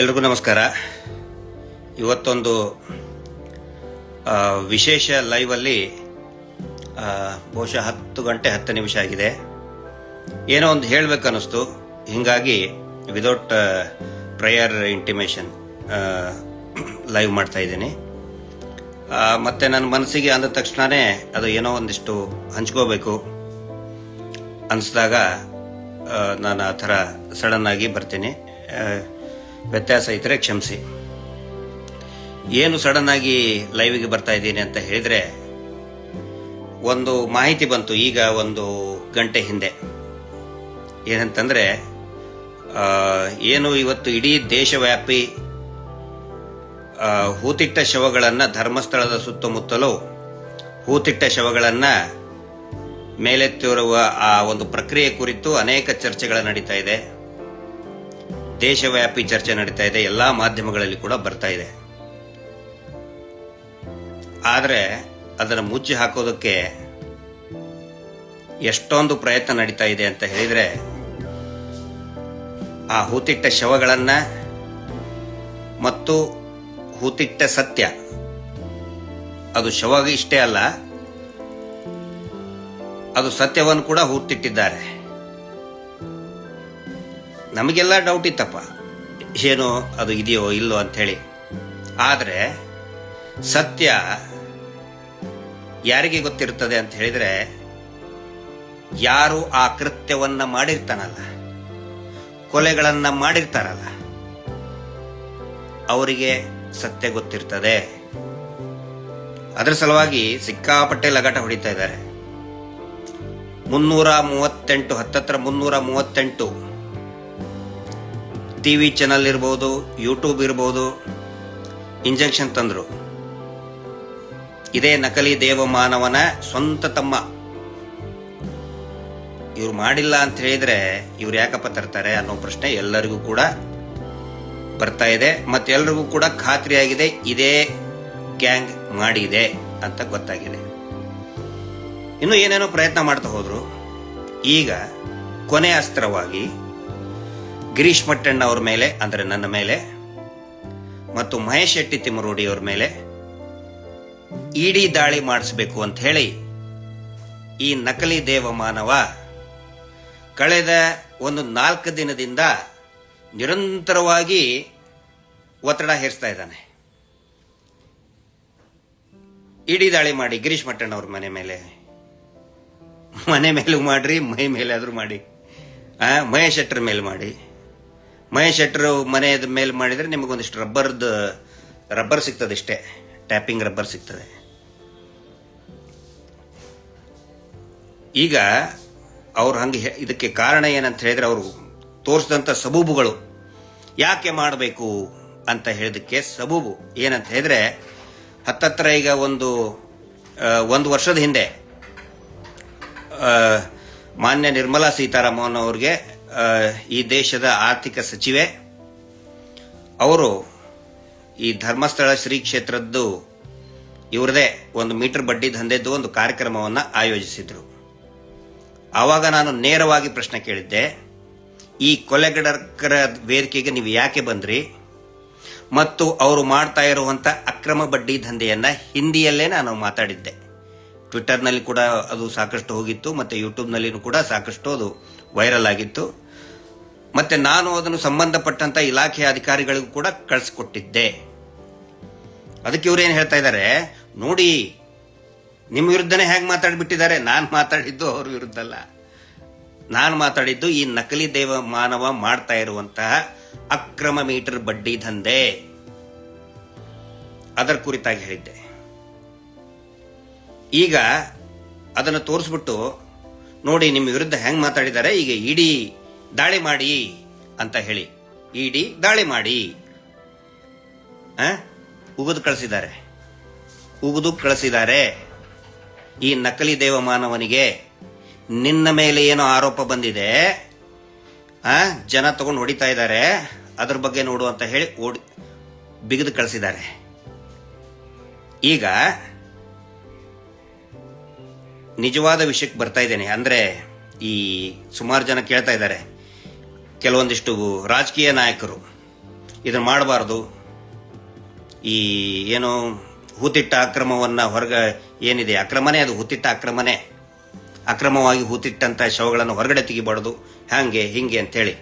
ಎಲ್ರಿಗೂ ನಮಸ್ಕಾರ. ಇವತ್ತೊಂದು ವಿಶೇಷ ಲೈವಲ್ಲಿ ಬಹುಶಃ ಹತ್ತು ಗಂಟೆ ಹತ್ತು ನಿಮಿಷ ಆಗಿದೆ. ಏನೋ ಒಂದು ಹೇಳಬೇಕು ಅನ್ನಿಸ್ತು ಹೀಗಾಗಿ ವಿದೌಟ್ ಪ್ರೇಯರ್ ಇಂಟಿಮೇಷನ್ ಲೈವ್ ಮಾಡ್ತಾ ಇದ್ದೀನಿ. ಮತ್ತು ನನ್ನ ಮನಸ್ಸಿಗೆ ಅಂದ ತಕ್ಷಣವೇ ಅದು ಏನೋ ಒಂದಿಷ್ಟು ಹಂಚ್ಕೋಬೇಕು. ಅನಿಸಿದಾಗ ನಾನು ಆ ಥರ ಸಡನ್ ಆಗಿ ಬರ್ತೀನಿ. ವ್ಯತ್ಯಾಸ ಇದ್ದರೆ ಕ್ಷಮಿಸಿ. ಏನು ಸಡನ್ ಆಗಿ ಲೈವಿಗೆ ಬರ್ತಾ ಇದ್ದೀನಿ ಅಂತ ಹೇಳಿದ್ರೆ, ಒಂದು ಮಾಹಿತಿ ಬಂತು ಈಗ ಒಂದು ಗಂಟೆ ಹಿಂದೆ. ಏನಂತಂದ್ರೆ ಏನು ಇವತ್ತು ಇಡೀ ದೇಶವ್ಯಾಪಿ ಹೂತಿಟ್ಟ ಶವಗಳನ್ನು ಧರ್ಮಸ್ಥಳದ ಸುತ್ತಮುತ್ತಲು ಹೂತಿಟ್ಟ ಶವಗಳನ್ನು ಮೇಲೆತ್ತಿರುವ ಆ ಒಂದು ಪ್ರಕ್ರಿಯೆ ಕುರಿತು ಅನೇಕ ಚರ್ಚೆಗಳು ನಡೀತಾ ಇದೆ. ದೇಶವ್ಯಾಪಿ ಚರ್ಚೆ ನಡೀತಾ ಇದೆ, ಎಲ್ಲಾ ಮಾಧ್ಯಮಗಳಲ್ಲಿ ಕೂಡ ಬರ್ತಾ ಇದೆ. ಆದರೆ ಅದನ್ನು ಮುಚ್ಚಿ ಹಾಕೋದಕ್ಕೆ ಎಷ್ಟೊಂದು ಪ್ರಯತ್ನ ನಡೀತಾ ಇದೆ ಅಂತ ಹೇಳಿದ್ರೆ, ಆ ಹೂತಿಟ್ಟ ಶವಗಳನ್ನ ಮತ್ತು ಹೂತಿಟ್ಟ ಸತ್ಯ, ಅದು ಶವ ಇಷ್ಟೇ ಅಲ್ಲ, ಅದು ಸತ್ಯವನ್ನು ಕೂಡ ಹೂತಿಟ್ಟಿದ್ದಾರೆ. ನಮಗೆಲ್ಲ ಡೌಟ್ ಇತ್ತಪ್ಪ. ಏನು ಅದು ಇದೆಯೋ ಇಲ್ಲೋ ಅಂತ ಹೇಳಿ ಆದರೆ ಸತ್ಯ ಯಾರಿಗೆ ಗೊತ್ತಿರ್ತದೆ ಅಂತ ಹೇಳಿದರೆ ಯಾರು ಆ ಕೃತ್ಯವನ್ನು ಮಾಡಿರ್ತಾನಲ್ಲ, ಕೊಲೆಗಳನ್ನು ಮಾಡಿರ್ತಾರಲ್ಲ, ಅವರಿಗೆ ಸತ್ಯ ಗೊತ್ತಿರ್ತದೆ. ಅದರ ಸಲುವಾಗಿ ಸಿಕ್ಕಾಪಟ್ಟೆ ಲಗಾಟ ಹೊಡಿತಾ ಇದ್ದಾರೆ. ಮುನ್ನೂರ ಮೂವತ್ತೆಂಟು, ಹತ್ತತ್ರ ಮುನ್ನೂರ ಮೂವತ್ತೆಂಟು ಟಿವಿ ಚಾನಲ್ ಇರ್ಬೋದು ಯೂಟ್ಯೂಬ್ ಇರ್ಬೋದು, ಇಂಜೆಕ್ಷನ್ ತಂದರು. ಇದೇ ನಕಲಿ ದೇವಮಾನವನ ಸ್ವಂತ ತಮ್ಮ. ಇವ್ರು ಮಾಡಿಲ್ಲ ಅಂತ ಹೇಳಿದ್ರೆ ಇವ್ರು ಯಾಕಪ್ಪ ತರ್ತಾರೆ ಅನ್ನೋ ಪ್ರಶ್ನೆ ಎಲ್ಲರಿಗೂ ಕೂಡ ಬರ್ತಾ ಇದೆ. ಮತ್ತೆ ಎಲ್ರಿಗೂ ಕೂಡ ಖಾತ್ರಿಯಾಗಿದೆ ಇದೇ ಗ್ಯಾಂಗ್ ಮಾಡಿದೆ ಅಂತ ಗೊತ್ತಾಗಿದೆ. ಇನ್ನು ಏನೇನೋ ಪ್ರಯತ್ನ ಮಾಡ್ತಾ ಹೋದರು. ಈಗ ಕೊನೆ ಅಸ್ತ್ರವಾಗಿ ಗಿರೀಶ್ ಮಟ್ಟಣ್ಣ ಅವ್ರ ಮೇಲೆ, ಅಂದ್ರೆ ನನ್ನ ಮೇಲೆ, ಮತ್ತು ಮಹೇಶ್ ಶೆಟ್ಟಿ ತಿಮ್ಮರೋಡಿ ಅವ್ರ ಮೇಲೆ ಇಡಿ ದಾಳಿ ಮಾಡಿಸ್ಬೇಕು ಅಂತ ಹೇಳಿ ಈ ನಕಲಿ ದೇವ ಮಾನವ ಕಳೆದ ಒಂದು ನಾಲ್ಕು ದಿನದಿಂದ ನಿರಂತರವಾಗಿ ಒತ್ತಡ ಹೇರಿಸ್ತಾ ಇದ್ದಾನೆ. ಇಡಿ ದಾಳಿ ಮಾಡಿ ಗಿರೀಶ್ ಮಟ್ಟಣ್ಣ ಅವ್ರ ಮನೆ ಮೇಲೆ. ಮನೆ ಮೇಲೂ ಮಾಡ್ರಿ, ಮೈ ಮೇಲೆ ಆದ್ರೂ ಮಾಡಿ ಮಹೇಶ್ ಶೆಟ್ಟರ್ ಮೇಲೆ ಮಾಡಿ. ಮಹೇಶ್ ಶೆಟ್ಟರು ಮನೆಯದ ಮೇಲೆ ಮಾಡಿದ್ರೆ ನಿಮಗೊಂದಿಷ್ಟು ರಬ್ಬರ್ದು, ರಬ್ಬರ್ ಸಿಗ್ತದೆ ಇಷ್ಟೇ. ಟ್ಯಾಪಿಂಗ್ ರಬ್ಬರ್ ಸಿಗ್ತದೆ. ಈಗ ಅವ್ರು ಹಂಗೆ ಇದಕ್ಕೆ ಕಾರಣ ಏನಂತ ಹೇಳಿದ್ರೆ ಅವರು ತೋರಿಸಿದಂಥ ಸಬೂಬುಗಳು ಯಾಕೆ ಮಾಡಬೇಕು ಅಂತ ಹೇಳಿದಕ್ಕೆ ಸಬೂಬು ಏನಂತ ಹೇಳಿದ್ರೆ ಹತ್ತತ್ರ ಈಗ ಒಂದು ಒಂದು ವರ್ಷದ ಹಿಂದೆ ಮಾನ್ಯ ನಿರ್ಮಲಾ ಸೀತಾರಾಮನ್ ಅವ್ರಿಗೆ ಈ ದೇಶದ ಆರ್ಥಿಕ ಸಚಿವೆ. ಅವರು ಈ ಧರ್ಮಸ್ಥಳ ಶ್ರೀ ಕ್ಷೇತ್ರದ್ದು ಇವರದೇ ಒಂದು ಮೀಟರ್ ಬಡ್ಡಿ ದಂಧೆದ್ದು ಒಂದು ಕಾರ್ಯಕ್ರಮವನ್ನು ಆಯೋಜಿಸಿದರು. ಆವಾಗ ನಾನು ನೇರವಾಗಿ ಪ್ರಶ್ನೆ ಕೇಳಿದ್ದೆ. ಈ ಕೊಲೆಗಡಕರ ವೇದಿಕೆಗೆ ನೀವು ಯಾಕೆ ಬಂದ್ರಿ? ಮತ್ತು ಅವರು ಮಾಡ್ತಾ ಇರುವಂಥ ಅಕ್ರಮ ಬಡ್ಡಿ ದಂಧೆಯನ್ನು ಹಿಂದಿಯಲ್ಲೇ ನಾನು ಮಾತಾಡಿದ್ದೆ. ಟ್ವಿಟರ್ನಲ್ಲಿ ಕೂಡ ಅದು ಸಾಕಷ್ಟು ಹೋಗಿತ್ತು, ಮತ್ತೆ ಯೂಟ್ಯೂಬ್ನಲ್ಲಿಯೂ ಕೂಡ ಸಾಕಷ್ಟು ಅದು ವೈರಲ್ ಆಗಿತ್ತು. ಮತ್ತೆ ನಾನು ಅದನ್ನು ಸಂಬಂಧಪಟ್ಟಂತ ಇಲಾಖೆಯ ಅಧಿಕಾರಿಗಳಿಗೂ ಕೂಡ ಕಳಿಸ್ಕೊಟ್ಟಿದ್ದೆ. ಅದಕ್ಕೆ ಇವ್ರು ಏನು ಹೇಳ್ತಾ ಇದ್ದಾರೆ ನೋಡಿ, ನಿಮ್ಮ ವಿರುದ್ಧನೇ ಹೇಗೆ ಮಾತಾಡ್ಬಿಟ್ಟಿದ್ದಾರೆ? ನಾನು ಮಾತಾಡಿದ್ದು ಅವ್ರ ವಿರುದ್ಧ ಅಲ್ಲ ನಾನು ಮಾತಾಡಿದ್ದು ಈ ನಕಲಿ ದೇವ ಮಾನವ ಮಾಡ್ತಾ ಇರುವಂತಹ ಅಕ್ರಮ ಮೀಟರ್ ಬಡ್ಡಿ ದಂಧೆ. ಅದರ ಕುರಿತಾಗಿ ಹೇಳಿದ್ದೆ. ಈಗ ಅದನ್ನು ತೋರಿಸ್ಬಿಟ್ಟು ನೋಡಿ, ನಿಮ್ಮ ವಿರುದ್ಧ ಹೆಂಗ್ ಮಾತಾಡಿದ್ದಾರೆ? ಈಗ ಇಡಿ ದಾಳಿ ಮಾಡಿ ಅಂತ ಹೇಳಿ. ಇಡಿ ದಾಳಿ ಮಾಡಿ? ಉಗಿದು ಕಳಿಸಿದ್ದಾರೆ. ಉಗಿದು ಕಳಿಸಿದ್ದಾರೆ. ಈ ನಕಲಿ ದೇವಮಾನವನಿಗೆ ನಿನ್ನ ಮೇಲೆ ಏನೋ ಆರೋಪ ಬಂದಿದೆ. ಆ? ಜನ ತಗೊಂಡು ಹೊಡಿತಾ ಇದ್ದಾರೆ. ಅದ್ರ ಬಗ್ಗೆ ನೋಡು ಅಂತ ಹೇಳಿ ಓಡಿ ಬಿಗಿದು ಕಳಿಸಿದ್ದಾರೆ. ಈಗ ನಿಜವಾದ ವಿಷಯಕ್ಕೆ ಬರ್ತಾ ಇದ್ದೇನೆ. ಅಂದ್ರೆ ಈ ಸುಮಾರು ಜನ ಕೇಳ್ತಾ ಇದ್ದಾರೆ. ಕೆಲವೊಂದಿಷ್ಟು ರಾಜಕೀಯ ನಾಯಕರು ಇದನ್ನು ಮಾಡಬಾರ್ದು. ಈ ಏನು ಹೂತಿಟ್ಟ ಅಕ್ರಮವನ್ನು ಹೊರಗ ಏನಿದೆ? ಅಕ್ರಮನೇ ಅದು, ಹೂತಿಟ್ಟ ಅಕ್ರಮನೇ. ಅಕ್ರಮವಾಗಿ ಹೂತಿಟ್ಟಂಥ ಶವಗಳನ್ನು ಹೊರಗಡೆ ತೆಗಿಬಾರ್ದು. ಹಾಗೆ ಹಿಂಗೆ ಅಂತೇಳಿ.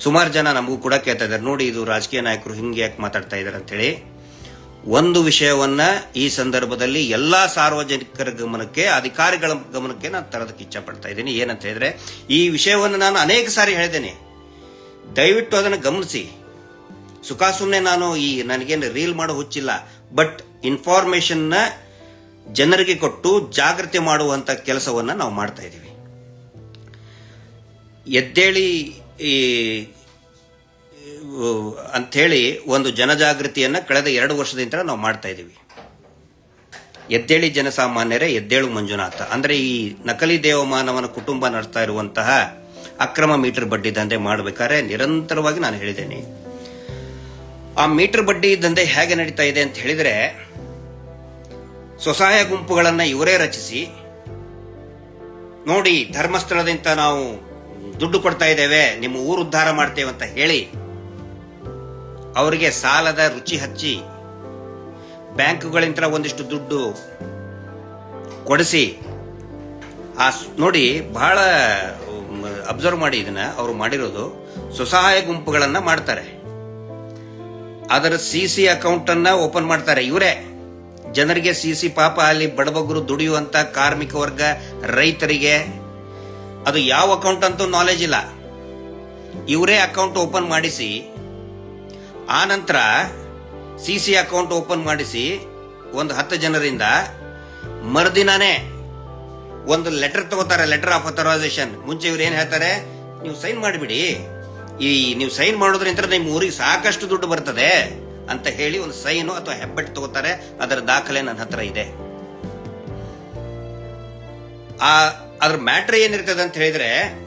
ಸುಮಾರು ಜನ ನಮಗೂ ಕೂಡ ಕೇಳ್ತಾ ಇದ್ದಾರೆ. ನೋಡಿ, ಇದು ರಾಜಕೀಯ ನಾಯಕರು ಹಿಂಗೆ ಯಾಕೆ ಮಾತಾಡ್ತಾ ಇದ್ದಾರೆ ಅಂತೇಳಿ. ಒಂದು ವಿಷಯವನ್ನ ಈ ಸಂದರ್ಭದಲ್ಲಿ ಎಲ್ಲಾ ಸಾರ್ವಜನಿಕರ ಗಮನಕ್ಕೆ, ಅಧಿಕಾರಿಗಳ ಗಮನಕ್ಕೆ ನಾನು ತರೋದಕ್ಕೆ ಇಚ್ಛೆ ಪಡ್ತಾ ಇದ್ದೀನಿ. ಏನಂತ ಹೇಳಿದ್ರೆ, ಈ ವಿಷಯವನ್ನು ನಾನು ಅನೇಕ ಸಾರಿ ಹೇಳಿದ್ದೇನೆ. ದಯವಿಟ್ಟು ಅದನ್ನು ಗಮನಿಸಿ. ಸುಖ ಸುಮ್ಮನೆ ನಾನು ಈ ನನಗೇನು ರೀಲ್ ಮಾಡೋ ಹುಚ್ಚಿಲ್ಲ ಬಟ್ ಇನ್ಫಾರ್ಮೇಶನ್ನ ಜನರಿಗೆ ಕೊಟ್ಟು ಜಾಗೃತಿ ಮಾಡುವಂತ ಕೆಲಸವನ್ನ ನಾವು ಮಾಡ್ತಾ ಇದ್ದೀವಿ. ಎದ್ದೇಳಿ ಈ ಅಂಥೇಳಿ ಒಂದು ಜನಜಾಗೃತಿಯನ್ನ ಕಳೆದ ಎರಡು ವರ್ಷದಿಂದ ನಾವು ಮಾಡ್ತಾ ಇದ್ದೀವಿ. ಎದ್ದೇಳಿ ಜನಸಾಮಾನ್ಯರೇ, ಎದ್ದೇಳು ಮಂಜುನಾಥ. ಅಂದ್ರೆ ಈ ನಕಲಿ ದೇವಮಾನವನ ಕುಟುಂಬ ನಡೆಸ್ತಾ ಇರುವಂತಹ ಅಕ್ರಮ ಮೀಟರ್ ಬಡ್ಡಿ ದಂಧೆ ಮಾಡಬೇಕಾದ್ರೆ ನಿರಂತರವಾಗಿ ನಾನು ಹೇಳಿದ್ದೇನೆ. ಆ ಮೀಟರ್ ಬಡ್ಡಿ ದಂಧೆ ಹೇಗೆ ನಡೀತಾ ಇದೆ ಅಂತ ಹೇಳಿದ್ರೆ, ಸ್ವಸಹಾಯ ಗುಂಪುಗಳನ್ನ ಇವರೇ ರಚಿಸಿ, ನೋಡಿ ಧರ್ಮಸ್ಥಳದಿಂದ ನಾವು ದುಡ್ಡು ಕೊಡ್ತಾ ಇದ್ದೇವೆ, ನಿಮ್ಮ ಊರು ಉದ್ಧಾರ ಮಾಡ್ತೇವೆ ಅಂತ ಹೇಳಿ, ಅವರಿಗೆ ಸಾಲದ ರುಚಿ ಹಚ್ಚಿ, ಬ್ಯಾಂಕುಗಳಿಂದ ಒಂದಿಷ್ಟು ದುಡ್ಡು ಕೊಡಿಸಿ, ಆ ನೋಡಿ ಬಹಳ ಅಬ್ಸರ್ವ್ ಮಾಡಿ ಇದನ್ನ ಅವರು ಮಾಡಿರೋದು ಸ್ವಸಹಾಯ ಗುಂಪುಗಳನ್ನ ಮಾಡ್ತಾರೆ. ಅದರ ಸಿ ಸಿ ಅಕೌಂಟ್ ಅನ್ನ ಓಪನ್ ಮಾಡ್ತಾರೆ ಇವರೇ. ಜನರಿಗೆ ಸಿ ಸಿ ಪಾಪ ಅಲ್ಲಿ ಬಡಬಗರು ದುಡಿಯುವಂತ ಕಾರ್ಮಿಕ ವರ್ಗ, ರೈತರಿಗೆ ಅದು ಯಾವ ಅಕೌಂಟ್ ಅಂತೂ ನಾಲೆಜ್ ಇಲ್ಲ. ಇವರೇ ಅಕೌಂಟ್ ಓಪನ್ ಮಾಡಿಸಿ, ಆ ನಂತರ ಸಿ ಸಿ ಅಕೌಂಟ್ ಓಪನ್ ಮಾಡಿಸಿ, ಒಂದು ಹತ್ತು ಜನರಿಂದ ಮರುದಿನಾನೇ ಒಂದು ಲೆಟರ್ ತಗೋತಾರೆ ಲೆಟರ್ ಆಫ್ ಅಥರೈಸೇಷನ್ ಮುಂಚೆ ಇವ್ರು ಏನ್ ಹೇಳ್ತಾರೆ? ನೀವು ಸೈನ್ ಮಾಡಿಬಿಡಿ. ಈ ನೀವು ಸೈನ್ ಮಾಡೋದ್ರಿಂದ ನಿಮ್ಮ ಊರಿಗೆ ಸಾಕಷ್ಟು ದುಡ್ಡು ಬರ್ತದೆ ಅಂತ ಹೇಳಿ ಒಂದು ಸೈನು ಅಥವಾ ಹೆಬ್ಬೆಟ್ಟು ತಗೋತಾರೆ. ಅದರ ದಾಖಲೆ ನನ್ನ ಹತ್ರ ಇದೆ. ಆ, ಅದ್ರ ಮ್ಯಾಟ್ರ್ ಏನಿರ್ತದೆ ಅಂತ ಹೇಳಿದ್ರೆ,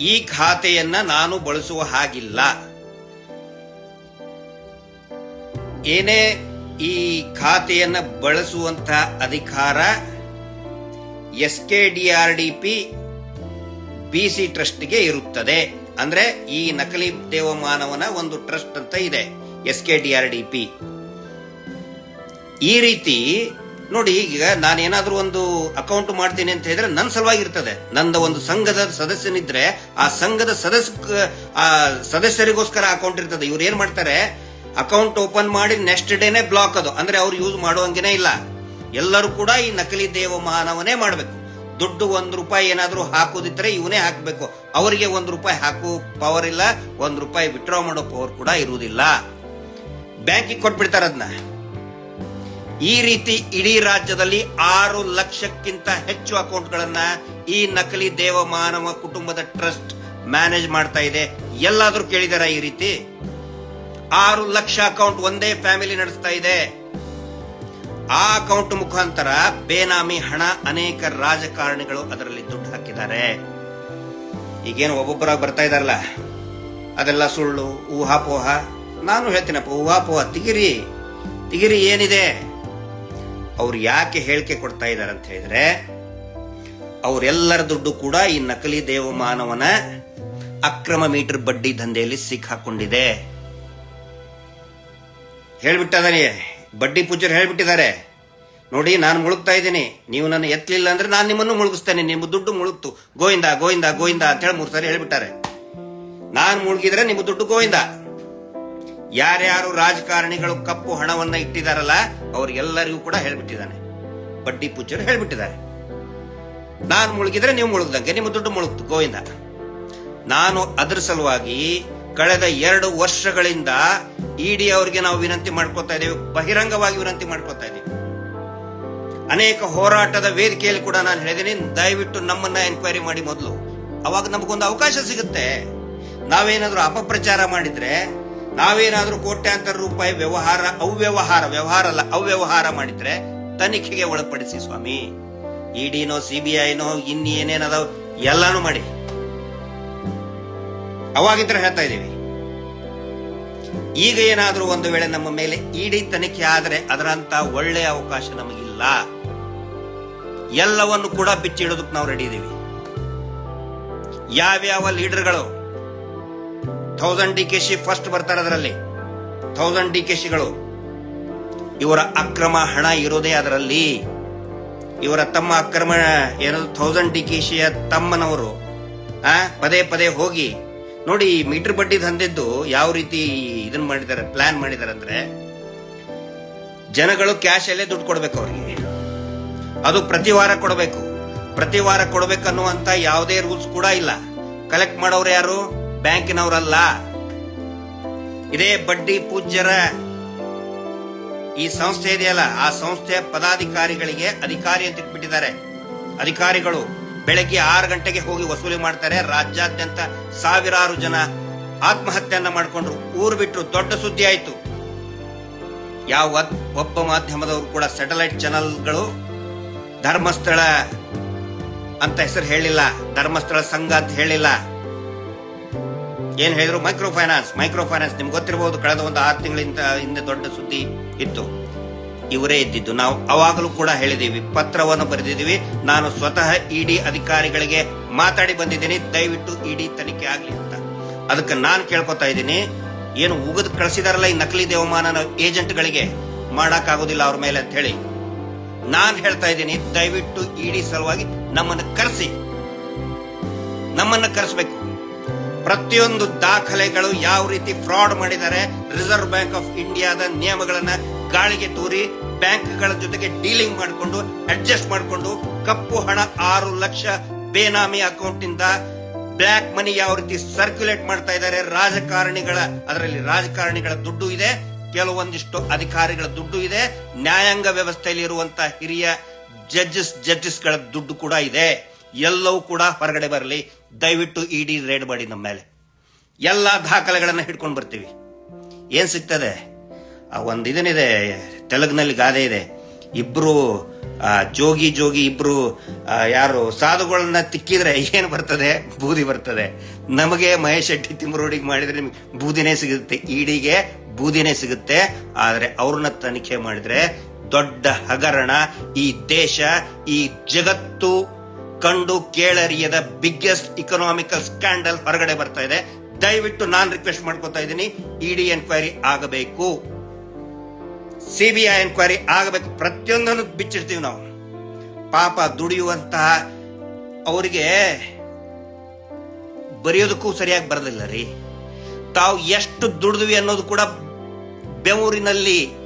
ಈ ಖಾತೆಯನ್ನ ನಾನು ಬಳಸುವ ಹಾಗಿಲ್ಲ. ಏನೇ ಈ ಖಾತೆಯನ್ನ ಬಳಸುವಂತಹ ಅಧಿಕಾರ S K D R D P B C ಟ್ರಸ್ಟ್ಗೆ ಇರುತ್ತದೆ. ಅಂದ್ರೆ ಈ ನಕಲಿ ದೇವಮಾನವನ ಒಂದು ಟ್ರಸ್ಟ್ ಅಂತ ಇದೆ, S K D R D P. ಈ ರೀತಿ ನೋಡಿ, ಈಗ ನಾನೇನಾದ್ರೂ ಒಂದು ಅಕೌಂಟ್ ಮಾಡ್ತೀನಿ ಅಂತ ಹೇಳಿದ್ರೆ ನನ್ನ ಸಲುವಾಗಿ ಇರ್ತದೆ ನಂದ ಒಂದು ಸಂಘದ ಸದಸ್ಯನಿದ್ರೆ ಆ ಸಂಘದ ಸದಸ್ಯ, ಆ ಸದಸ್ಯರಿಗೋಸ್ಕರ ಅಕೌಂಟ್ ಇರ್ತದೆ. ಇವ್ರು ಏನ್ ಮಾಡ್ತಾರೆ, ಅಕೌಂಟ್ ಓಪನ್ ಮಾಡಿ ನೆಕ್ಸ್ಟ್ ಡೇನೆ ಬ್ಲಾಕ್ ಅದು. ಅಂದ್ರೆ ಅವ್ರು ಯೂಸ್ ಮಾಡುವಂಗೇನೆ ಇಲ್ಲ. ಎಲ್ಲರೂ ಕೂಡ ಈ ನಕಲಿ ದೇವಮಾನವನೇ ಮಾಡಬೇಕು. ದುಡ್ಡು ಒಂದು ರೂಪಾಯಿ ಏನಾದರೂ ಹಾಕೋದಿದ್ರೆ ಇವನೇ ಹಾಕಬೇಕು. ಅವರಿಗೆ ಒಂದು ರೂಪಾಯಿ ಹಾಕೋ ಪವರ್ ಇಲ್ಲ, ಒಂದು ರೂಪಾಯಿ ವಿಡ್ರಾ ಮಾಡೋ ಪವರ್ ಕೂಡ ಇರುವುದಿಲ್ಲ. ಬ್ಯಾಂಕಿಗೆ ಕೊಟ್ಬಿಡ್ತಾರೆ ಅದನ್ನ ಈ ರೀತಿ ಇಡೀ ರಾಜ್ಯದಲ್ಲಿ ಆರು ಲಕ್ಷಕ್ಕಿಂತ ಹೆಚ್ಚು ಅಕೌಂಟ್ಗಳನ್ನ ಈ ನಕಲಿ ದೇವಮಾನವ ಕುಟುಂಬದ ಟ್ರಸ್ಟ್ ಮ್ಯಾನೇಜ್ ಮಾಡ್ತಾ ಇದೆ. ಎಲ್ಲಾದ್ರೂ ಕೇಳಿದಾರ ಈ ರೀತಿ? ಆರು ಲಕ್ಷ ಅಕೌಂಟ್ ಒಂದೇ ಫ್ಯಾಮಿಲಿ ನಡೆಸ್ತಾ ಇದೆ. ಆ ಅಕೌಂಟ್ ಮುಖಾಂತರ ಬೇನಾಮಿ ಹಣ ಅನೇಕ ರಾಜಕಾರಣಿಗಳು ಅದರಲ್ಲಿ ದುಡ್ಡು ಹಾಕಿದ್ದಾರೆ. ಈಗೇನು ಒಬ್ಬೊಬ್ಬರಾಗಿ ಬರ್ತಾ ಇದಾರಲ್ಲ ಅದೆಲ್ಲ ಸುಳ್ಳು, ಊಹಾಪೋಹ. ನಾನು ಹೇಳ್ತೀನಪ್ಪ, ಊಹಾಪೋಹ. ತಿಗಿರಿ ತಿಗಿರಿ ಏನಿದೆ? ಅವ್ರು ಯಾಕೆ ಹೇಳಿಕೆ ಕೊಡ್ತಾ ಇದ್ದಾರೆ ಅಂತ ಹೇಳಿದ್ರೆ, ಅವರೆಲ್ಲರ ದುಡ್ಡು ಕೂಡ ಈ ನಕಲಿ ದೇವಮಾನವನ ಅಕ್ರಮ ಮೀಟರ್ ಬಡ್ಡಿ ದಂಧೆಯಲ್ಲಿ ಸಿಕ್ಕಾಕೊಂಡಿದೆ. ಹೇಳ್ಬಿಟ್ಟದಾನೆ ಬಡ್ಡಿ ಪೂಜರು ಹೇಳ್ಬಿಟ್ಟಿದ್ದಾರೆ. ನೋಡಿ, ನಾನು ಮುಳುಗ್ತಾ ಇದ್ದೀನಿ. ನೀವು ನನ್ನ ಎತ್ತಲಿಲ್ಲ ಅಂದ್ರೆ ನಾನು ನಿಮ್ಮನ್ನು ಮುಳುಗಿಸ್ತೇನೆ. ನಿಮ್ಮ ದುಡ್ಡು ಮುಳುಗ್ತು. ಗೋವಿಂದ ಗೋವಿಂದ ಗೋವಿಂದ ಅಂತ ಹೇಳಿ ಮೂರು ಸಾರಿ ಹೇಳ್ಬಿಟ್ಟಾರೆ. ನಾನು ಮುಳುಗಿದ್ರೆ ನಿಮ್ಮ ದುಡ್ಡು ಗೋವಿಂದ. ಯಾರ್ಯಾರು ರಾಜಕಾರಣಿಗಳು ಕಪ್ಪು ಹಣವನ್ನ ಇಟ್ಟಿದಾರಲ್ಲ, ಅವ್ರಿಗೆಲ್ಲರಿಗೂ ಕೂಡ ಹೇಳ್ಬಿಟ್ಟಿದ್ದಾನೆ. ಬಡ್ಡಿ ಪೂಜರು ಹೇಳ್ಬಿಟ್ಟಿದ್ದಾರೆ. ನಾನು ಮುಳುಗಿದ್ರೆ ನೀವು ಮುಳುಗ್ದಂಗೆ ನಿಮ್ಮ ದುಡ್ಡು ಮುಳುಗ್ತು, ಗೋವಿಂದ. ನಾನು ಅದರ ಸಲುವಾಗಿ ಕಳೆದ ಎರಡು ವರ್ಷಗಳಿಂದ ಇಡಿ ಅವರಿಗೆ ನಾವು ವಿನಂತಿ ಮಾಡ್ಕೋತಾ ಇದ್ದೇವೆ, ಬಹಿರಂಗವಾಗಿ ವಿನಂತಿ ಮಾಡ್ಕೊತಾ ಇದ್ದೀವಿ. ಅನೇಕ ಹೋರಾಟದ ವೇದಿಕೆಯಲ್ಲಿ ಕೂಡ ನಾನು ಹೇಳಿದ್ದೀನಿ. ದಯವಿಟ್ಟು ನಮ್ಮನ್ನ ಎನ್ಕ್ವೈರಿ ಮಾಡಿ ಮೊದಲು. ಅವಾಗ ನಮಗೊಂದು ಅವಕಾಶ ಸಿಗುತ್ತೆ. ನಾವೇನಾದ್ರೂ ಅಪಪ್ರಚಾರ ಮಾಡಿದ್ರೆ, ನಾವೇನಾದ್ರೂ ಕೋಟ್ಯಾಂತರ ರೂಪಾಯಿ ವ್ಯವಹಾರ, ಅವ್ಯವಹಾರ, ವ್ಯವಹಾರ ಅಲ್ಲ, ಅವ್ಯವಹಾರ ಮಾಡಿದ್ರೆ ತನಿಖೆಗೆ ಒಳಪಡಿಸಿ ಸ್ವಾಮಿ. ಇಡಿನೋ, ಸಿಬಿಐನೋ ಇನ್ ಏನೇನದಾವ, ಎಲ್ಲಾನು ಮಾಡಿ. ಅವಾಗಿದ್ರೆ ಹೇಳ್ತಾ ಇದ್ದೀವಿ. ಈಗ ಏನಾದರೂ ಒಂದು ವೇಳೆ ನಮ್ಮ ಮೇಲೆ ಇಡಿ ತನಿಖೆ ಆದರೆ ಅದರಂತ ಒಳ್ಳೆಯ ಅವಕಾಶ ನಮಗಿಲ್ಲ. ಎಲ್ಲವನ್ನು ಕೂಡ ಬಿಚ್ಚಿಡೋದಕ್ಕೆ ನಾವು ರೆಡಿ ಇದ್ದೀವಿ ಯಾವ್ಯಾವ ಲೀಡರ್ಗಳು? ಥೌಸಂಡ್ ಡಿ ಕೆ ಶಿ ಫಸ್ಟ್ ಬರ್ತಾರೆ ಅದರಲ್ಲಿ. ಥೌಸಂಡ್ ಡಿ ಕೆ ಶಿಗಳು ಇವರ ಅಕ್ರಮ ಹಣ ಇರೋದೇ ಅದರಲ್ಲಿ. ಇವರ ತಮ್ಮ ಅಕ್ರಮ ಏನದು ಥೌಸಂಡ್ ಡಿ ಕೆ ಶಿಯ ತಮ್ಮನವರು, ಆ, ಪದೇ ಪದೇ ಹೋಗಿ, ನೋಡಿ ಮೀಟರ್ ಬಡ್ಡಿ ದಂಧೆದ್ದು ಯಾವ ರೀತಿ ಇದನ್ನ ಮಾಡಿದ್ದಾರೆ ಪ್ಲಾನ್ ಮಾಡಿದ್ದಾರೆ ಅಂದ್ರೆ, ಜನಗಳು ಕ್ಯಾಶ್ ಅಲ್ಲೇ ದುಡ್ಡು ಕೊಡ್ಬೇಕು ಅವ್ರಿಗೆ. ಅದು ಪ್ರತಿ ವಾರ ಕೊಡಬೇಕು. ಪ್ರತಿ ವಾರ ಕೊಡಬೇಕನ್ನುವಂತ ಯಾವುದೇ ರೂಲ್ಸ್ ಕೂಡ ಇಲ್ಲ. ಕಲೆಕ್ಟ್ ಮಾಡೋರು ಯಾರು? ಬ್ಯಾಂಕಿನವರಲ್ಲ. ಇದೇ ಬಡ್ಡಿ ಪೂಜ್ಯರ ಈ ಸಂಸ್ಥೆ ಇದೆಯಲ್ಲ, ಆ ಸಂಸ್ಥೆಯ ಪದಾಧಿಕಾರಿಗಳಿಗೆ ಅಧಿಕಾರಿ ಅಂತ ಇಟ್ಬಿಟ್ಟಿದ್ದಾರೆ. ಅಧಿಕಾರಿಗಳು ಬೆಳಗ್ಗೆ ಆರು ಗಂಟೆಗೆ ಹೋಗಿ ವಸೂಲಿ ಮಾಡ್ತಾರೆ. ರಾಜ್ಯಾದ್ಯಂತ ಸಾವಿರಾರು ಜನ ಆತ್ಮಹತ್ಯೆಯನ್ನ ಮಾಡಿಕೊಂಡ್ರು. ಊರು ಬಿಟ್ರು, ದೊಡ್ಡ ಸುದ್ದಿ ಆಯ್ತು. ಯಾವ ಒಬ್ಬ ಮಾಧ್ಯಮದವರು ಕೂಡ ಸ್ಯಾಟಲೈಟ್ ಚಾನೆಲ್ಗಳು ಧರ್ಮಸ್ಥಳ ಅಂತ ಹೆಸರು ಹೇಳಿಲ್ಲ. ಧರ್ಮಸ್ಥಳ ಸಂಘ ಅಂತ ಹೇಳಿಲ್ಲ. ಏನ್ ಹೇಳಿದ್ರು? ಮೈಕ್ರೋ ಫೈನಾನ್ಸ್ ಮೈಕ್ರೋ ಫೈನಾನ್ಸ್ ನಿಮ್ಗೆ ಗೊತ್ತಿರಬಹುದು ಕಳೆದ ಒಂದು ಆರು ತಿಂಗಳಿಂದ ಹಿಂದೆ ದೊಡ್ಡ ಸುದ್ದಿ ಇತ್ತು. ಇವರೇ ಇದ್ದಿದ್ದು. ನಾವು ಅವಾಗಲೂ ಕೂಡ ಹೇಳಿದೀವಿ. ಪತ್ರವನ್ನು ಬರೆದಿದ್ದೀವಿ. ನಾನು ಸ್ವತಃ ಇಡಿ ಅಧಿಕಾರಿಗಳಿಗೆ ಮಾತಾಡಿ ಬಂದಿದ್ದೀನಿ. ದಯವಿಟ್ಟು ಇಡಿ ತನಿಖೆ ಆಗ್ಲಿ ಅಂತ. ಅದಕ್ಕೆ ನಾನು ಕೇಳ್ಕೊತಾ ಇದ್ದೀನಿ. ಏನು ಉಗಿದು ಕಳಿಸಿದಾರಲ್ಲ ಈ ನಕಲಿ ದೇವಮಾನನ ಏಜೆಂಟ್ಗಳಿಗೆ ಮಾಡೋಕ್ಕಾಗೋದಿಲ್ಲ ಅವ್ರ ಮೇಲೆ ಅಂತ ಹೇಳಿ. ನಾನು ಹೇಳ್ತಾ ಇದ್ದೀನಿ, ದಯವಿಟ್ಟು ಇಡಿ ಸಲುವಾಗಿ ನಮ್ಮನ್ನು ಕರೆಸಿ. ನಮ್ಮನ್ನ ಕರೆಸಬೇಕು. ಪ್ರತಿಯೊಂದು ದಾಖಲೆಗಳು ಯಾವ ರೀತಿ ಫ್ರಾಡ್ ಮಾಡಿದ್ದಾರೆ ರಿಸರ್ವ್ ಬ್ಯಾಂಕ್ ಆಫ್ ಇಂಡಿಯಾದ ನಿಯಮಗಳನ್ನ ಗಾಳಿಗೆ ತೂರಿ, ಬ್ಯಾಂಕ್ಗಳ ಜೊತೆಗೆ ಡೀಲಿಂಗ್ ಮಾಡಿಕೊಂಡು, ಅಡ್ಜಸ್ಟ್ ಮಾಡಿಕೊಂಡು, ಕಪ್ಪು ಹಣ ಆರು ಲಕ್ಷ ಬೇನಾಮಿ ಅಕೌಂಟ್ ಇಂದ ಬ್ಲ್ಯಾಕ್ ಮನಿ ಯಾವ ರೀತಿ ಸರ್ಕ್ಯುಲೇಟ್ ಮಾಡ್ತಾ ಇದ್ದಾರೆ, ರಾಜಕಾರಣಿಗಳ, ಅದರಲ್ಲಿ ರಾಜಕಾರಣಿಗಳ ದುಡ್ಡು ಇದೆ ಕೆಲವೊಂದಿಷ್ಟು ಅಧಿಕಾರಿಗಳ ದುಡ್ಡು ಇದೆ. ನ್ಯಾಯಾಂಗ ವ್ಯವಸ್ಥೆಯಲ್ಲಿ ಇರುವಂತ ಹಿರಿಯ ಜಡ್ಜಸ್, ಜಡ್ಜಸ್ಗಳ ದುಡ್ಡು ಕೂಡ ಇದೆ. ಎಲ್ಲವೂ ಕೂಡ ಹೊರಗಡೆ ಬರಲಿ. ದಯವಿಟ್ಟು ಇಡಿ ರೇಡ್ ಮಾಡಿ ನಮ್ಮ ಮೇಲೆ. ಎಲ್ಲ ದಾಖಲೆಗಳನ್ನ ಹಿಡ್ಕೊಂಡು ಬರ್ತೀವಿ. ಏನ್ ಸಿಗ್ತದೆ? ಆ ಒಂದು ಇದನ್ನಿದೆ. ತೆಲುಗಿನಲ್ಲಿ ಗಾದೆ ಇದೆ. ಇಬ್ರು ಜೋಗಿ ಜೋಗಿ ಇಬ್ರು ಯಾರು, ಸಾಧುಗಳನ್ನ ತಿಕ್ಕಿದ್ರೆ ಏನು ಬರ್ತದೆ? ಬೂದಿ ಬರ್ತದೆ. ನಮಗೆ ಮಹೇಶ್ ಶೆಟ್ಟಿ ತಿಮ್ಮರೋಡಿಗೆ ಮಾಡಿದ್ರೆ ನಿಮ್ಗೆ ಬೂದಿನೇ ಸಿಗುತ್ತೆ. ಇಡಿಗೆ ಬೂದಿನೇ ಸಿಗುತ್ತೆ. ಆದರೆ ಅವ್ರನ್ನ ತನಿಖೆ ಮಾಡಿದ್ರೆ ದೊಡ್ಡ ಹಗರಣ ಈ ದೇಶ, ಈ ಜಗತ್ತು ಕಂಡು ಕೇಳರಿಯದ ಬಿಗ್ಗೆಸ್ಟ್ ಇಕನಾಮಿಕಲ್ ಸ್ಕ್ಯಾಂಡಲ್ ಹೊರಗಡೆ ಬರ್ತಾ ಇದೆ. ದಯವಿಟ್ಟು ನಾನು ರಿಕ್ವೆಸ್ಟ್ ಮಾಡ್ಕೊತಾ ಇದ್ದೀನಿ. ಇಡಿ ಎನ್ಕ್ವೈರಿ ಆಗಬೇಕು. ಸಿಬಿಐ ಎನ್ಕ್ವೈರಿ ಆಗಬೇಕು. ಪ್ರತಿಯೊಂದನ್ನು ಬಿಚ್ಚಿಡ್ತೀವಿ ನಾವು. ಪಾಪ ದುಡಿಯುವಂತಹ ಅವರಿಗೆ ಬರೆಯೋದಕ್ಕೂ ಸರಿಯಾಗಿ ಬರೋದಿಲ್ಲ ರೀ. ತಾವು ಎಷ್ಟು ದುಡಿದ್ವಿ ಅನ್ನೋದು ಕೂಡ ಬೆವರಿನಲ್ಲಿ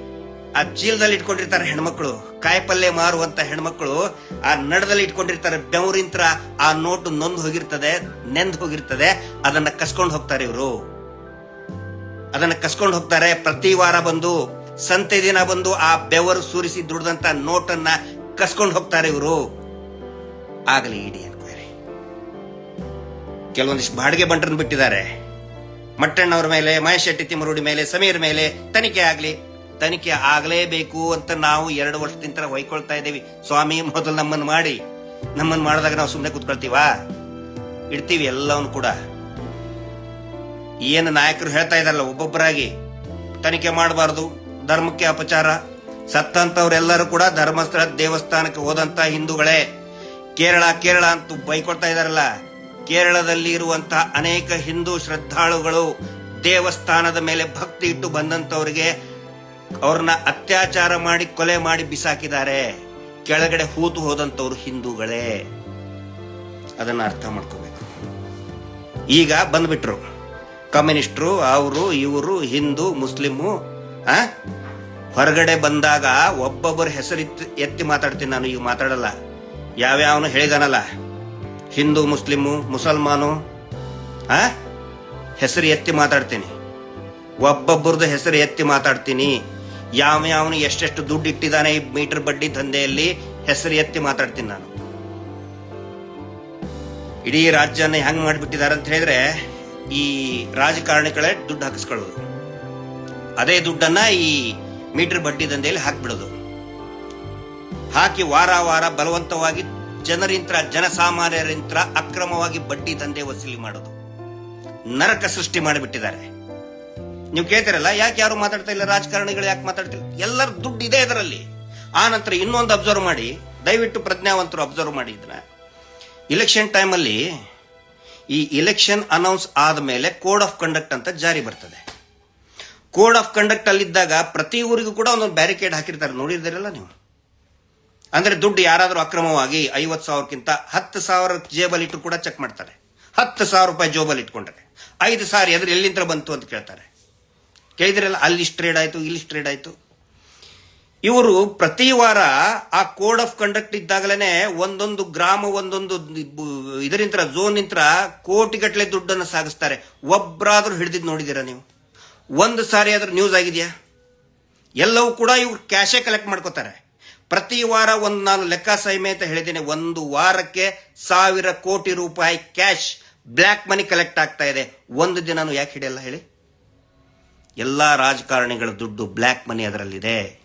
ಆ ಚೀಲದಲ್ಲಿ ಇಟ್ಕೊಂಡಿರ್ತಾರೆ ಹೆಣ್ಮಕ್ಳು ಕಾಯಿಪಲ್ಯ ಮಾರುವಂತ ಹೆಣ್ಮಕ್ಳು, ಆ ನಡದಲ್ಲಿ ಇಟ್ಕೊಂಡಿರ್ತಾರೆ ಬೆವರಿಂತ್ರ ಆ ನೋಟು ನೊಂದು ಹೋಗಿರ್ತದೆ, ನೆಂದು ಹೋಗಿರ್ತದೆ, ಅದನ್ನ ಕಸ್ಕೊಂಡು ಹೋಗ್ತಾರೆ ಇವರು. ಅದನ್ನ ಕಸ್ಕೊಂಡು ಹೋಗ್ತಾರೆ, ಪ್ರತಿ ವಾರ ಬಂದು, ಸಂತೆ ದಿನ ಬಂದು ಆ ಬೆವರು ಸೂರಿಸಿ ದುಡ್ದಂತ ನೋಟನ್ನ ಕಸ್ಕೊಂಡು ಹೋಗ್ತಾರೆ ಇವರು. ಆಗಲಿ ಇಡಿ ಎನ್ಕ್ವೈರಿ ಕೆಲವೊಂದಿಷ್ಟು ಬಾಡಿಗೆ ಬಂಟರನ್ನು ಬಿಟ್ಟಿದ್ದಾರೆ. ಮಟ್ಟಣ್ಣವ್ರ ಮೇಲೆ, ಮಹೇಶ್ ಶೆಟ್ಟಿ ತಿಮ್ಮರುಡಿ ಮೇಲೆ, ಸಮೀರ್ ಮೇಲೆ ತನಿಖೆ ಆಗಲಿ, ತನಿಖೆ ಆಗಲೇಬೇಕು ಅಂತ ನಾವು ಎರಡು ವರ್ಷದಿಂದ ಹೊಯ್ಕೊಳ್ತಾ ಇದ್ದೀವಿ. ಸ್ವಾಮಿ, ಮೊದಲು ನಮ್ಮನ್ನು ಮಾಡಿ. ನಮ್ಮನ್ನು ಮಾಡಿದಾಗ ನಾವು ಸುಮ್ಮನೆ ಕೂತ್ಕೊಳ್ತೀವಾ? ಇಡ್ತೀವಿ ಎಲ್ಲವನ್ನು ಕೂಡ. ಏನು ನಾಯಕರು ಹೇಳ್ತಾ ಇದ್ದಾರಲ್ಲ, ಒಬ್ಬೊಬ್ಬರಾಗಿ. ತನಿಖೆ ಮಾಡಬಾರ್ದು, ಧರ್ಮಕ್ಕೆ ಅಪಚಾರ. ಸತ್ತಂತವ್ರೆಲ್ಲರೂ ಕೂಡ ಧರ್ಮಸ್ಥಳ ದೇವಸ್ಥಾನಕ್ಕೆ ಹೋದಂತ ಹಿಂದೂಗಳೇ, ಕೇರಳ ಕೇರಳ ಅಂತ ಬೈಕೊಳ್ತಾ ಇದಾರಲ್ಲ ಕೇರಳದಲ್ಲಿ ಇರುವಂತಹ ಅನೇಕ ಹಿಂದೂ ಶ್ರದ್ಧಾಳುಗಳು ದೇವಸ್ಥಾನದ ಮೇಲೆ ಭಕ್ತಿ ಇಟ್ಟು ಬಂದಂತವರಿಗೆ ಅವ್ರನ್ನ ಅತ್ಯಾಚಾರ ಮಾಡಿ ಕೊಲೆ ಮಾಡಿ ಬಿಸಾಕಿದ್ದಾರೆ. ಕೆಳಗಡೆ ಹೂತು ಹೋದಂತವ್ರು ಹಿಂದೂಗಳೇ. ಅದನ್ನ ಅರ್ಥ ಮಾಡ್ಕೋಬೇಕು. ಈಗ ಬಂದ್ಬಿಟ್ರು. ಕಮ್ಯುನಿಸ್ಟ್ರು, ಅವರು, ಇವರು, ಹಿಂದೂ, ಮುಸ್ಲಿಮು, ಆ? ಹೊರಗಡೆ ಬಂದಾಗ ಒಬ್ಬೊಬ್ಬರ ಹೆಸರಿತ್ತು ಎತ್ತಿ ಮಾತಾಡ್ತೀನಿ ನಾನು, ಈಗ ಮಾತಾಡಲ್ಲ. ಯಾವ್ಯಾವನು ಹೇಳಿದಾನಲ್ಲ. ಹಿಂದೂ, ಮುಸ್ಲಿಮು, ಮುಸಲ್ಮಾನು, ಆ? ಹೆಸರು ಎತ್ತಿ ಮಾತಾಡ್ತೀನಿ. ಒಬ್ಬೊಬ್ಬರದ್ದು ಹೆಸರು ಎತ್ತಿ ಮಾತಾಡ್ತೀನಿ. ಯಾವ ಯಾವನು ಎಷ್ಟೆಷ್ಟು ದುಡ್ಡು ಇಟ್ಟಿದ್ದಾನೆ ಈ ಮೀಟರ್ ಬಡ್ಡಿ ದಂಧೆಯಲ್ಲಿ ಹೆಸರು ಎತ್ತಿ ಮಾತಾಡ್ತೀನಿ ನಾನು. ಇಡೀ ರಾಜ್ಯನ ಹೆಂಗ್ ಮಾಡಿಬಿಟ್ಟಿದ್ದಾರೆ ಅಂತ ಹೇಳಿದ್ರೆ, ಈ ರಾಜಕಾರಣಿಗಳೇ ದುಡ್ಡು ಹಾಕಿಸ್ಕೊಳ್ಳೋದು. ಅದೇ ದುಡ್ಡನ್ನ ಈ ಮೀಟರ್ ಬಡ್ಡಿ ದಂಧೆಯಲ್ಲಿ ಹಾಕ್ಬಿಡೋದು. ಹಾಕಿ ವಾರ ವಾರ ಬಲವಂತವಾಗಿ ಜನರಿಂತ್ರ, ಜನಸಾಮಾನ್ಯರಿಂತ್ರ ಅಕ್ರಮವಾಗಿ ಬಡ್ಡಿ ದಂಧೆ ವಸೂಲಿ ಮಾಡೋದು. ನರಕ ಸೃಷ್ಟಿ ಮಾಡಿಬಿಟ್ಟಿದ್ದಾರೆ. ನೀವು ಕೇಳ್ತಿರಲ್ಲ, ಯಾಕೆ ಯಾರು ಮಾತಾಡ್ತಾ ಇಲ್ಲ, ರಾಜಕಾರಣಿಗಳು ಯಾಕೆ ಮಾತಾಡ್ತಿಲ್ಲ? ಎಲ್ಲರ ದುಡ್ಡು ಇದೆ ಇದರಲ್ಲಿ. ಆ ನಂತರ ಇನ್ನೊಂದು ಅಬ್ಸರ್ವ್ ಮಾಡಿ, ದಯವಿಟ್ಟು ಪ್ರಜ್ಞಾವಂತರು ಅಬ್ಸರ್ವ್ ಮಾಡಿದ್ರ ಇಲೆಕ್ಷನ್ ಟೈಮಲ್ಲಿ ಈ ಇಲೆಕ್ಷನ್ ಅನೌನ್ಸ್ ಆದ ಮೇಲೆ ಕೋಡ್ ಆಫ್ ಕಂಡಕ್ಟ್ ಅಂತ ಜಾರಿ ಬರ್ತದೆ. ಕೋಡ್ ಆಫ್ ಕಂಡಕ್ಟ್ ಅಲ್ಲಿದ್ದಾಗ ಪ್ರತಿ ಊರಿಗೂ ಕೂಡ ಒಂದೊಂದು ಬ್ಯಾರಿಕೇಡ್ ಹಾಕಿರ್ತಾರೆ. ನೋಡಿದಿರಲ್ಲ ನೀವು? ಅಂದ್ರೆ ದುಡ್ಡು ಯಾರಾದರೂ ಅಕ್ರಮವಾಗಿ ಐವತ್ತು ಸಾವಿರಕ್ಕಿಂತ ಹತ್ತು ಸಾವಿರ ಜೇಬಲ್ಲಿ ಇಟ್ಟು ಕೂಡ ಚೆಕ್ ಮಾಡ್ತಾರೆ. ಹತ್ತು ಸಾವಿರ ರೂಪಾಯಿ ಜೋಬಲ್ಲಿ ಇಟ್ಕೊಂಡ್ರೆ ಐದು ಸಾವಿರ ಎದುರು ಎಲ್ಲಿಂದ ಬಂತು ಅಂತ ಕೇಳ್ತಾರೆ. ಕೇಳಿದ್ರಲ್ಲ, ಅಲ್ಲಿ ಟ್ರೇಡ್ ಆಯ್ತು, ಇಲ್ಲಿ ಟ್ರೇಡ್ ಆಯ್ತು. ಇವರು ಪ್ರತಿ ವಾರ ಆ ಕೋಡ್ ಆಫ್ ಕಂಡಕ್ಟ್ ಇದ್ದಾಗಲೇ ಒಂದೊಂದು ಗ್ರಾಮ, ಒಂದೊಂದು ಇದರಿಂದ ಝೋನ್ ನಿಂತರ ಕೋಟಿಗಟ್ಟಲೆ ದುಡ್ಡನ್ನು ಸಾಗಿಸ್ತಾರೆ. ಒಬ್ಬರಾದ್ರೂ ಹಿಡಿದಿದ್ದು ನೋಡಿದ್ದೀರಾ ನೀವು? ಒಂದು ಸಾರಿ ಆದರೂ ನ್ಯೂಸ್ ಆಗಿದೆಯಾ? ಎಲ್ಲವೂ ಕೂಡ ಇವ್ರು ಕ್ಯಾಶೇ ಕಲೆಕ್ಟ್ ಮಾಡ್ಕೋತಾರೆ. ಪ್ರತಿ ವಾರ ಒಂದು ನಾನು ಲೆಕ್ಕ ಅಂತ ಹೇಳಿದ್ದೀನಿ. ಒಂದು ವಾರಕ್ಕೆ ಸಾವಿರ ಕೋಟಿ ರೂಪಾಯಿ ಕ್ಯಾಶ್ ಬ್ಲ್ಯಾಕ್ ಮನಿ ಕಲೆಕ್ಟ್ ಆಗ್ತಾ ಇದೆ. ಒಂದು ದಿನಾನು ಯಾಕೆ ಹಿಡಿಯಲ್ಲ ಹೇಳಿ? ಎಲ್ಲ ರಾಜಕಾರಣಿಗಳ ದುಡ್ಡು ಬ್ಲ್ಯಾಕ್ ಮನಿ ಅದರಲ್ಲಿದೆ.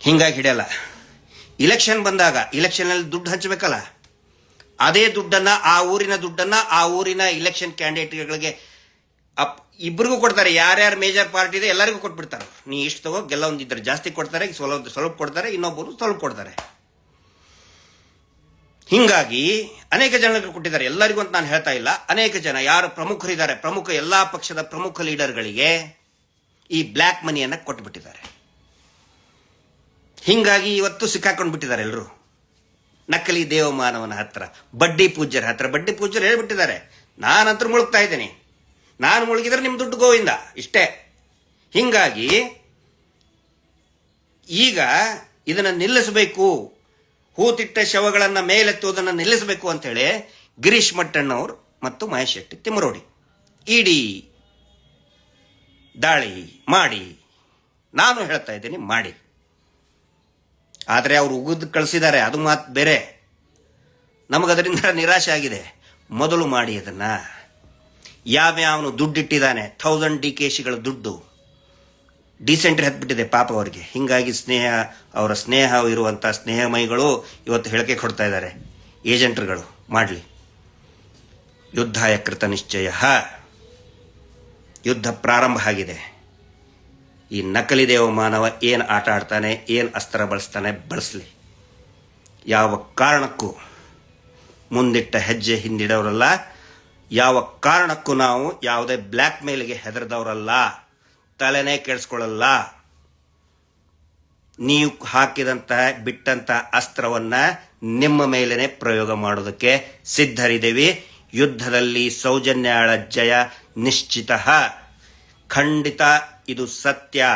ಹಿಂಗಾಗಿ ಹಿಡಿಯಲ್ಲ. ಇಲೆಕ್ಷನ್ ಬಂದಾಗ ಇಲೆಕ್ಷನಲ್ಲಿ ದುಡ್ಡು ಹಂಚಬೇಕಲ್ಲ? ಅದೇ ದುಡ್ಡನ್ನ ಆ ಊರಿನ ದುಡ್ಡನ್ನ ಆ ಊರಿನ ಇಲೆಕ್ಷನ್ ಕ್ಯಾಂಡಿಡೇಟ್ಗಳಿಗೆ ಅಪ್ ಇಬ್ಬರಿಗೂ ಕೊಡ್ತಾರೆ. ಯಾರ್ಯಾರು ಮೇಜರ್ ಪಾರ್ಟಿ ಇದೆ ಎಲ್ಲರಿಗೂ ಕೊಟ್ಬಿಡ್ತಾರೆ. ನೀ ಇಷ್ಟು ತಗೋ, ಗೆಲ್ಲ ಒಂದಿದ್ರೆ ಜಾಸ್ತಿ ಕೊಡ್ತಾರೆ ಸ್ವಲ್ಪ ಸ್ವಲ್ಪ ಕೊಡ್ತಾರೆ, ಇನ್ನೊಬ್ಬರು ಸ್ವಲ್ಪ ಕೊಡ್ತಾರೆ. ಹಿಂಗಾಗಿ ಅನೇಕ ಜನರಿಗೆ ಕೊಟ್ಟಿದ್ದಾರೆ. ಎಲ್ಲರಿಗೂ ಅಂತ ನಾನು ಹೇಳ್ತಾ ಇಲ್ಲ. ಅನೇಕ ಜನ, ಯಾರು ಪ್ರಮುಖರಿದ್ದಾರೆ, ಪ್ರಮುಖ ಎಲ್ಲಾ ಪಕ್ಷದ ಪ್ರಮುಖ ಲೀಡರ್ಗಳಿಗೆ ಈ ಬ್ಲ್ಯಾಕ್ ಮನಿಯನ್ನ ಕೊಟ್ಬಿಟ್ಟಿದ್ದಾರೆ. ಹಿಂಗಾಗಿ ಇವತ್ತು ಸಿಕ್ಕಾಕೊಂಡು ಬಿಟ್ಟಿದ್ದಾರೆ ಎಲ್ಲರೂ ನಕಲಿ ದೇವಮಾನವನ ಹತ್ರ, ಬಡ್ಡಿ ಪೂಜ್ಯರ ಹತ್ರ. ಬಡ್ಡಿ ಪೂಜ್ಯರು ಹೇಳ್ಬಿಟ್ಟಿದ್ದಾರೆ. ನಾನಂತೂ ಮುಳುಗ್ತಾ ಇದ್ದೀನಿ. ನಾನು ಮುಳುಗಿದ್ರೆ ನಿಮ್ಮ ದುಡ್ಡು ಗೋವಿಂದ. ಇಷ್ಟೇ. ಹಿಂಗಾಗಿ, ಈಗ ಇದನ್ನು ನಿಲ್ಲಿಸಬೇಕು. ಹೂತಿಟ್ಟ ಶವಗಳನ್ನು ಮೇಲೆತ್ತುವುದನ್ನು ನಿಲ್ಲಿಸಬೇಕು ಅಂತೇಳಿ ಗಿರೀಶ್ ಮಟ್ಟಣ್ಣವರು ಮತ್ತು ಮಹೇಶ್ ಶೆಟ್ಟಿ ತಿಮರೋಡಿ ಇಡಿ ದಾಳಿ ಮಾಡಿ, ನಾನು ಹೇಳ್ತಾ ಇದ್ದೀನಿ ಮಾಡಿ. ಆದರೆ ಅವರು ಉಗಿದು ಕಳಿಸಿದ್ದಾರೆ, ಅದು ಮಾತು ಬೇರೆ. ನಮಗದರಿಂದ ನಿರಾಶೆ ಆಗಿದೆ. ಮೊದಲು ಮಾಡಿ ಅದನ್ನ ಯಾವ್ಯಾವನು ದುಡ್ಡಿಟ್ಟಿದ್ದಾನೆ? ಥೌಸಂಡ್ ಡಿ ಕೆ ಶಿಗಳ ದುಡ್ಡು. ಡಿಸೆಂಟ್ರಿ ಹತ್ಬಿಟ್ಟಿದೆ ಪಾಪ ಅವರಿಗೆ. ಹಿಂಗಾಗಿ ಸ್ನೇಹ, ಅವರ ಸ್ನೇಹ ಇರುವಂಥ ಸ್ನೇಹಮಯಿಗಳು ಇವತ್ತು ಹೇಳಿಕೆ ಕೊಡ್ತಾ ಇದ್ದಾರೆ. ಏಜೆಂಟ್ರುಗಳು, ಮಾಡಲಿ. ಯುದ್ಧಾಯ ಕೃತ ನಿಶ್ಚಯ. ಯುದ್ಧ ಪ್ರಾರಂಭ ಆಗಿದೆ. ಈ ನಕಲಿ ದೇವ ಮಾನವ ಏನು ಆಟ ಆಡ್ತಾನೆ, ಏನು ಅಸ್ತ್ರ ಬಳಸ್ತಾನೆ, ಬಳಸಲಿ. ಯಾವ ಕಾರಣಕ್ಕೂ ಮುಂದಿಟ್ಟ ಹೆಜ್ಜೆ ಹಿಂದಿಡೋರಲ್ಲ. ಯಾವ ಕಾರಣಕ್ಕೂ ನಾವು ಯಾವುದೇ ಬ್ಲ್ಯಾಕ್ ಮೇಲ್ಗೆ ಹೆದರದವರಲ್ಲ, ತಲೆನೇ ಕೆಡಿಸ್ಕೊಳ್ಳಲ್ಲ. ನೀವು ಹಾಕಿದಂತಹ ಬಿಟ್ಟಂತಹ ಅಸ್ತ್ರವನ್ನ ನಿಮ್ಮ ಮೇಲೇನೆ ಪ್ರಯೋಗ ಮಾಡೋದಕ್ಕೆ ಸಿದ್ಧರಿದ್ದೀವಿ. ಯುದ್ಧದಲ್ಲಿ ಸೌಜನ್ಯಾಳ ಜಯ ನಿಶ್ಚಿತ. ಖಂಡಿತ ಇದು ಸತ್ಯ.